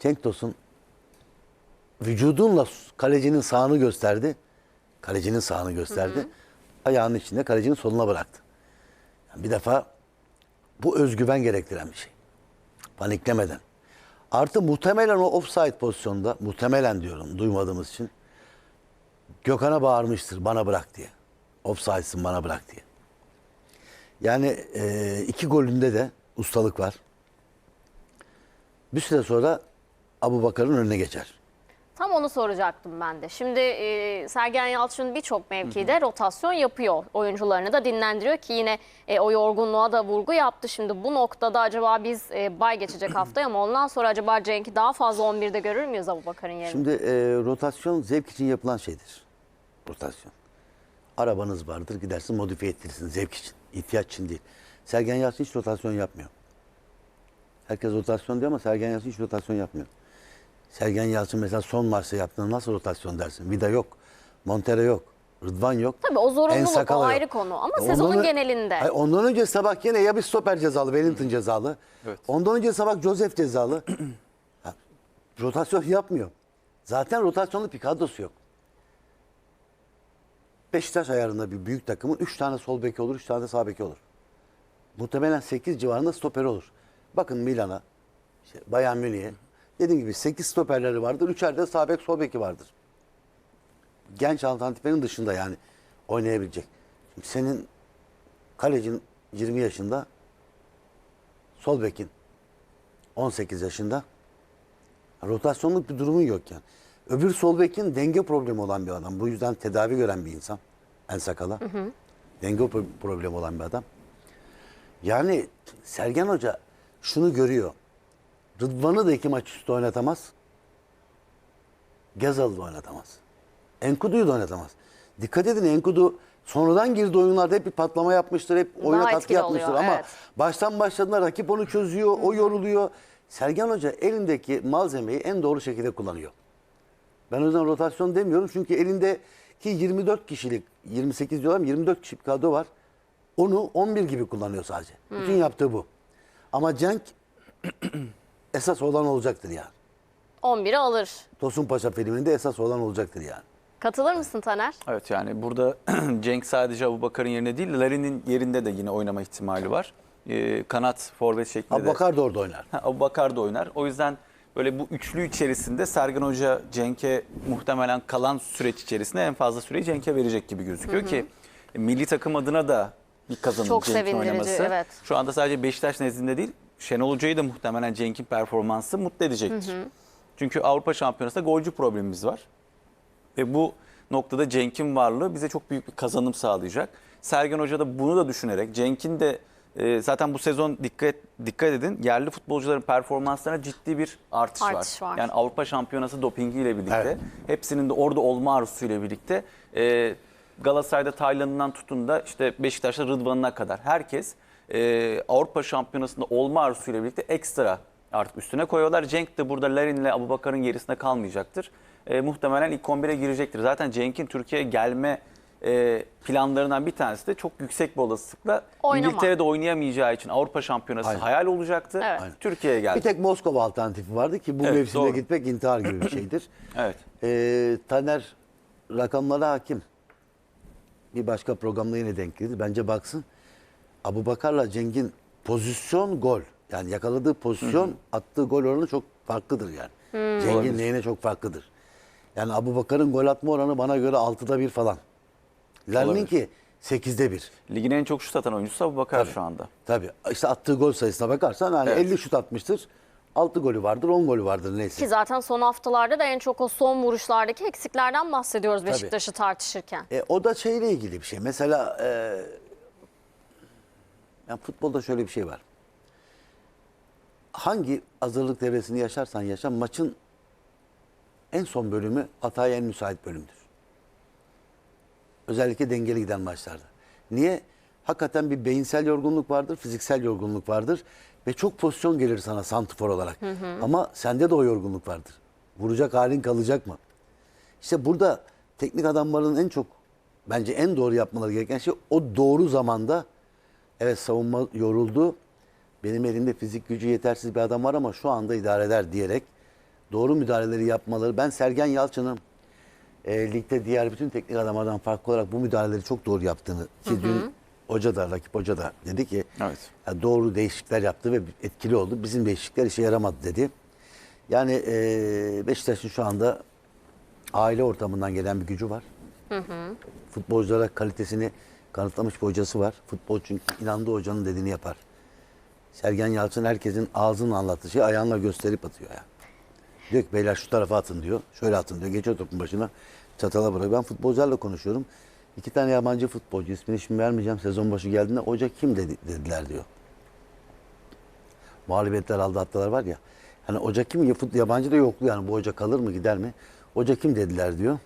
Cenk Tosun vücudunla kalecinin sağını gösterdi. Kalecinin sağını gösterdi. Ayağının içinde kalecinin soluna bıraktı. Yani bir defa bu özgüven gerektiren bir şey. Paniklemeden. Artı muhtemelen o offside pozisyonda, muhtemelen diyorum duymadığımız için Gökhan'a bağırmıştır bana bırak diye. Offside'sın bana bırak diye. Yani e, iki golünde de ustalık var. Bir süre sonra Abu Bakar'ın önüne geçer. Tam onu soracaktım ben de. Şimdi e, Sergen Yalçın birçok mevkide rotasyon yapıyor. Oyuncularını da dinlendiriyor ki yine e, o yorgunluğa da vurgu yaptı. Şimdi bu noktada acaba biz e, bay geçecek haftaya ama ondan sonra acaba Cenk'i daha fazla 11'de görür müyüz Abubakar'ın yerine? Şimdi e, rotasyon zevk için yapılan şeydir. Rotasyon. Arabanız vardır gidersin modifiye ettirirsin zevk için. ihtiyaç için değil. Sergen Yalçın hiç rotasyon yapmıyor. Herkes rotasyon diyor ama Sergen Yalçın hiç rotasyon yapmıyor. Sergen Yalçın mesela son maçta yaptığında nasıl rotasyon dersin? Vida yok. Montero yok. Rıdvan yok. Tabii o zorunluluk o Ensakala yok. ayrı konu ama E, sezonun ondan- genelinde. Hayır, ondan önce sabah yine ya bir stoper cezalı, Wellington cezalı. Evet. Ondan önce sabah Joseph cezalı. Ha, rotasyon yapmıyor. Zaten rotasyonlu pikadosu yok. Beşiktaş ayarında bir büyük takımın 3 tane sol beki olur, 3 tane sağ beki olur. Muhtemelen 8 civarında stoperi olur. Bakın Milan'a, işte Bayern Münih'e. Dediğim gibi 8 stoperleri vardır, 3'er de sağ bek, sol beki vardır. Genç alternatiflerin dışında yani oynayabilecek. Şimdi senin kalecin 20 yaşında, sol bekin 18 yaşında. Rotasyonluk bir durumun yok yani. Öbür sol bekin denge problemi olan bir adam. Bu yüzden tedavi gören bir insan. En sakala. Denge pro- problemi olan bir adam. Yani Sergen Hoca şunu görüyor. Rıdvan'ı da iki maç üstü oynatamaz. Gezal'ı da oynatamaz. Enkudu'yu da oynatamaz. Dikkat edin Enkudu sonradan girdi oyunlarda hep bir patlama yapmıştır. Hep oyuna katkı yapmıştır. oluyor, Ama evet. baştan başladığında rakip onu çözüyor, o yoruluyor. Sergen Hoca elindeki malzemeyi en doğru şekilde kullanıyor. Ben o yüzden rotasyon demiyorum çünkü elindeki 24 kişilik, 28 diyorlar ama 24 kişilik kadro var. Onu 11 gibi kullanıyor sadece. Bütün yaptığı bu. Ama Cenk esas olan olacaktır yani. 11'i alır. Tosun Paşa filminde esas olan olacaktır yani. Katılır mısın Taner? Evet yani burada Cenk sadece Abubakar'ın yerine değil Larin'in yerinde de yine oynama ihtimali var. Ee, kanat forvet şeklinde Abu de. Bakar da orada oynar. Ha, Abubakar da oynar. O yüzden böyle bu üçlü içerisinde Sergen Hoca Cenk'e muhtemelen kalan süreç içerisinde en fazla süreyi Cenk'e verecek gibi gözüküyor ki milli takım adına da bir kazanım Çok Cenk'in sevindirici, oynaması. evet. Şu anda sadece Beşiktaş nezdinde değil Şenol Hoca'yı da muhtemelen Cenk'in performansı mutlu edecektir. Çünkü Avrupa Şampiyonası'nda golcü problemimiz var. Ve bu noktada Cenk'in varlığı bize çok büyük bir kazanım sağlayacak. Sergen Hoca da bunu da düşünerek Cenk'in de e, zaten bu sezon dikkat dikkat edin yerli futbolcuların performanslarına ciddi bir artış, Artış var. var. Yani Avrupa Şampiyonası dopingiyle birlikte Evet. hepsinin de orada olma arzusuyla birlikte e, Galatasaray'da Taylan'ından tutun da işte Beşiktaş'ta Rıdvan'ına kadar herkes e, Avrupa Şampiyonası'nda olma arzusuyla birlikte ekstra artık üstüne koyuyorlar. Cenk de burada Larin'le Abubakar'ın gerisinde kalmayacaktır. E, muhtemelen ilk 11'e girecektir. Zaten Cenk'in Türkiye'ye gelme e, planlarından bir tanesi de çok yüksek bir olasılıkla Oynama. İngiltere'de oynayamayacağı için Avrupa Şampiyonası Aynen. hayal olacaktı. Evet. Aynen. Türkiye'ye geldi. Bir tek Moskova alternatifi vardı ki bu Evet, mevsimde doğru. gitmek intihar gibi bir şeydir. Evet. Ee, Taner rakamlara hakim. Bir başka programda yine denk gelir. Bence baksın. Abu Bakar'la Cenk'in pozisyon gol. Yani yakaladığı pozisyon attığı gol oranı çok farklıdır yani. Cenk'in Olabilir. neyine çok farklıdır. Yani Abu Bakar'ın gol atma oranı bana göre 6'da 1 falan. Larin'inki 8'de 1. Ligin en çok şut atan oyuncusu Abubakar şu anda. Tabii. İşte attığı gol sayısına bakarsan hani Evet. 50 şut atmıştır. 6 golü vardır, 10 golü vardır neyse. Ki zaten son haftalarda da en çok o son vuruşlardaki eksiklerden bahsediyoruz Beşiktaş'ı tartışırken. E, o da şeyle ilgili bir şey. Mesela e, yani futbolda şöyle bir şey var. Hangi hazırlık devresini yaşarsan yaşa maçın en son bölümü hataya en müsait bölümdür. Özellikle dengeli giden maçlarda. Niye? Hakikaten bir beyinsel yorgunluk vardır, fiziksel yorgunluk vardır ve çok pozisyon gelir sana santifor olarak. Ama sende de o yorgunluk vardır. Vuracak halin kalacak mı? İşte burada teknik adamların en çok bence en doğru yapmaları gereken şey o doğru zamanda evet savunma yoruldu. Benim elimde fizik gücü yetersiz bir adam var ama şu anda idare eder diyerek doğru müdahaleleri yapmaları. Ben Sergen Yalçın'ın e, ligde diğer bütün teknik adamlardan farklı olarak bu müdahaleleri çok doğru yaptığını ki dün hoca da rakip hoca da dedi ki Evet. doğru değişiklikler yaptı ve etkili oldu. Bizim değişiklikler işe yaramadı dedi. Yani e, Beşiktaş'ın şu anda aile ortamından gelen bir gücü var. Futbolculara kalitesini kanıtlamış bir hocası var. Futbol çünkü inandığı hocanın dediğini yapar. Sergen Yalçın herkesin ağzının anlattığı şeyi ayağınla gösterip atıyor ya. Diyor ki beyler şu tarafa atın diyor. Şöyle atın diyor. Geçiyor topun başına. Çatala bırakıyor. Ben futbolcularla konuşuyorum. İki tane yabancı futbolcu ismini şimdi vermeyeceğim. Sezon başı geldiğinde hoca kim dedi, dediler diyor. Mağlubiyetler aldı attılar var ya. Hani hoca kim? Yabancı da yoklu yani. Bu hoca kalır mı gider mi? Hoca kim dediler diyor.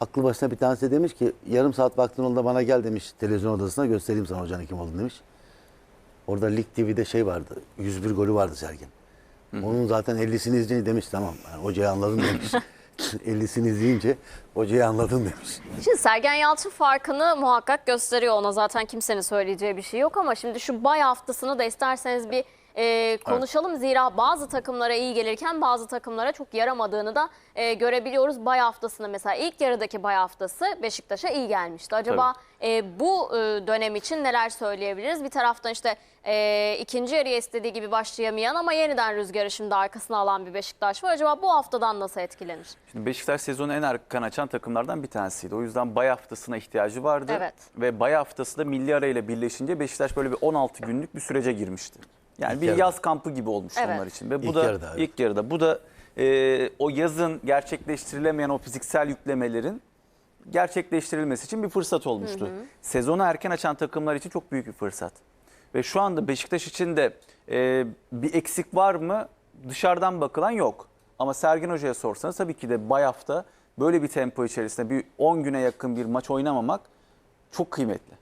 Aklı başına bir tanesi de demiş ki yarım saat vaktin oldu da bana gel demiş televizyon odasına göstereyim sana hocanın kim olduğunu demiş. Orada Lig TV'de şey vardı. 101 golü vardı Sergen. Onun zaten 50'sini izleyince demiş tamam. Yani hocayı anladım demiş. 50'sini izleyince hocayı anladım demiş. Şimdi Sergen Yalçın farkını muhakkak gösteriyor. Ona zaten kimsenin söyleyeceği bir şey yok ama şimdi şu bay haftasını da isterseniz bir e, konuşalım. Zira bazı takımlara iyi gelirken bazı takımlara çok yaramadığını da e, görebiliyoruz. Bay haftasını mesela ilk yarıdaki bay haftası Beşiktaş'a iyi gelmişti. Acaba e, bu e, dönem için neler söyleyebiliriz? Bir taraftan işte e, ikinci yarıya istediği gibi başlayamayan ama yeniden rüzgarı şimdi arkasına alan bir Beşiktaş var. Acaba bu haftadan nasıl etkilenir? Şimdi Beşiktaş sezonu en erken açan takımlardan bir tanesiydi. O yüzden bay haftasına ihtiyacı vardı. Evet. Ve bay haftası da milli arayla birleşince Beşiktaş böyle bir 16 günlük bir sürece girmişti. Yani İlk bir yarıda. yaz kampı gibi olmuş Evet. onlar için. Ve bu İlk da yarıda, evet. ilk yarıda. Bu da e, o yazın gerçekleştirilemeyen o fiziksel yüklemelerin gerçekleştirilmesi için bir fırsat olmuştu. Sezonu erken açan takımlar için çok büyük bir fırsat. Ve şu anda Beşiktaş için de e, bir eksik var mı? Dışarıdan bakılan yok. Ama Sergen Hoca'ya sorsanız tabii ki de bay hafta böyle bir tempo içerisinde bir 10 güne yakın bir maç oynamamak çok kıymetli.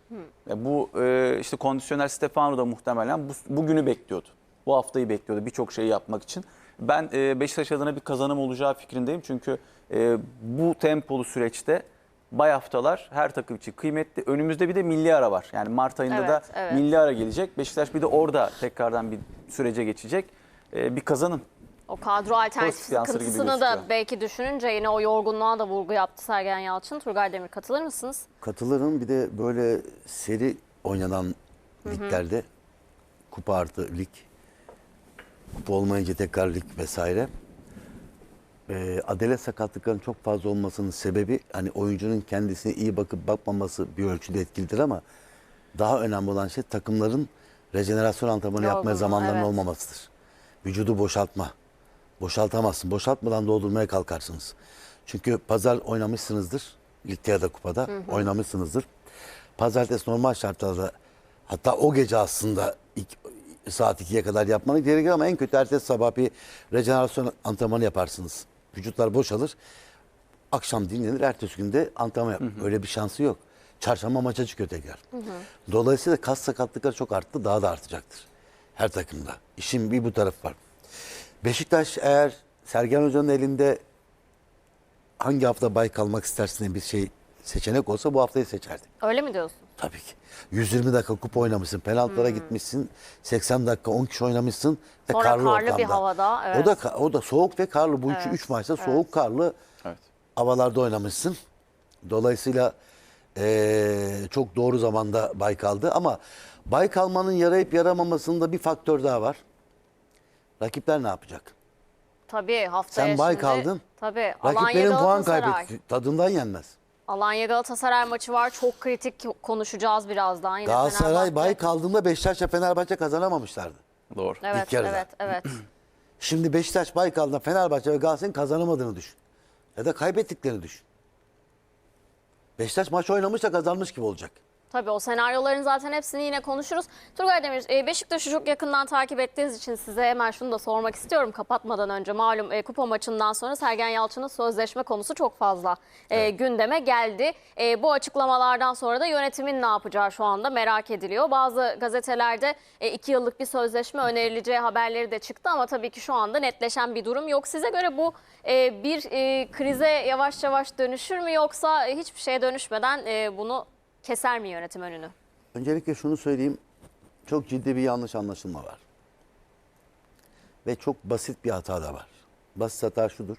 E, bu e, işte kondisyoner Stefano da muhtemelen bu, bugünü bekliyordu. Bu haftayı bekliyordu birçok şeyi yapmak için. Ben e, Beşiktaş adına bir kazanım olacağı fikrindeyim. Çünkü e, bu tempolu süreçte bay haftalar her takım için kıymetli. Önümüzde bir de milli ara var. Yani Mart ayında Evet, da evet. milli ara gelecek. Beşiktaş bir de orada tekrardan bir sürece geçecek. E, bir kazanım. O kadro alternatif sıkıntısını da belki düşününce yine o yorgunluğa da vurgu yaptı Sergen Yalçın. Turgay Demir katılır mısınız? Katılırım. Bir de böyle seri oynanan liglerde kupa artı lig, kupa olmayınca tekrar lig vesaire. Ee, adalet sakatlıkların çok fazla olmasının sebebi hani oyuncunun kendisine iyi bakıp bakmaması bir ölçüde etkilidir ama daha önemli olan şey takımların rejenerasyon antrenmanı yapmaya Yorgunluğu, zamanlarının evet. olmamasıdır. Vücudu boşaltma. Boşaltamazsın. Boşaltmadan doldurmaya kalkarsınız. Çünkü pazar oynamışsınızdır. Ligde ya da kupada oynamışsınızdır. Pazartesi normal şartlarda hatta o gece aslında ilk, saat 2'ye kadar yapmanız gerekir ama en kötü ertesi sabah bir rejenerasyon antrenmanı yaparsınız. Vücutlar boşalır. Akşam dinlenir. Ertesi günde antrenman yap. Öyle bir şansı yok. Çarşamba maça çıkıyor tekrar. Dolayısıyla kas sakatlıkları çok arttı. Daha da artacaktır. Her takımda. İşin bir bu tarafı var. Beşiktaş eğer Sergen Hoca'nın elinde hangi hafta bay kalmak istersin diye bir şey seçenek olsa bu haftayı seçerdi. Öyle mi diyorsun? Tabii ki. 120 dakika kupa oynamışsın. Penaltılara gitmişsin. 80 dakika 10 kişi oynamışsın. Ve Sonra karlı, karlı bir ortamda. havada, evet. O da o da soğuk ve karlı. Bu 3 Evet, üç maçta evet. soğuk karlı Evet. havalarda oynamışsın. Dolayısıyla eee, çok doğru zamanda bay kaldı ama bay kalmanın yarayıp yaramamasında bir faktör daha var. Rakipler ne yapacak? Tabii haftaya Sen bay şimdi- kaldın. Tabii. Alanya Rakiplerin puan Galatasaray. kaybetti. Tadından yenmez. Alanya Galatasaray maçı var. Çok kritik konuşacağız birazdan. Yine Galatasaray Fenerbahçe. bay kaldığında Beşiktaş'la Fenerbahçe kazanamamışlardı. Doğru. Evet, ilk yarıda. evet, evet. Şimdi Beşiktaş bay kaldığında Fenerbahçe ve Galatasaray'ın kazanamadığını düşün. Ya da kaybettiklerini düşün. Beşiktaş maç oynamışsa kazanmış gibi olacak. Tabii o senaryoların zaten hepsini yine konuşuruz. Turgay Demir, e, Beşiktaş'ı çok yakından takip ettiğiniz için size hemen şunu da sormak istiyorum kapatmadan önce. Malum e, kupa maçından sonra Sergen Yalçın'ın sözleşme konusu çok fazla e, gündeme geldi. Bu açıklamalardan sonra da yönetimin ne yapacağı şu anda merak ediliyor. Bazı gazetelerde iki yıllık bir sözleşme önerileceği haberleri de çıktı ama tabii ki şu anda netleşen bir durum yok. Size göre bu bir krize yavaş yavaş dönüşür mü yoksa hiçbir şeye dönüşmeden bunu keser mi yönetim önünü? Öncelikle şunu söyleyeyim. Çok ciddi bir yanlış anlaşılma var. Ve çok basit bir hata da var. basit hata şudur.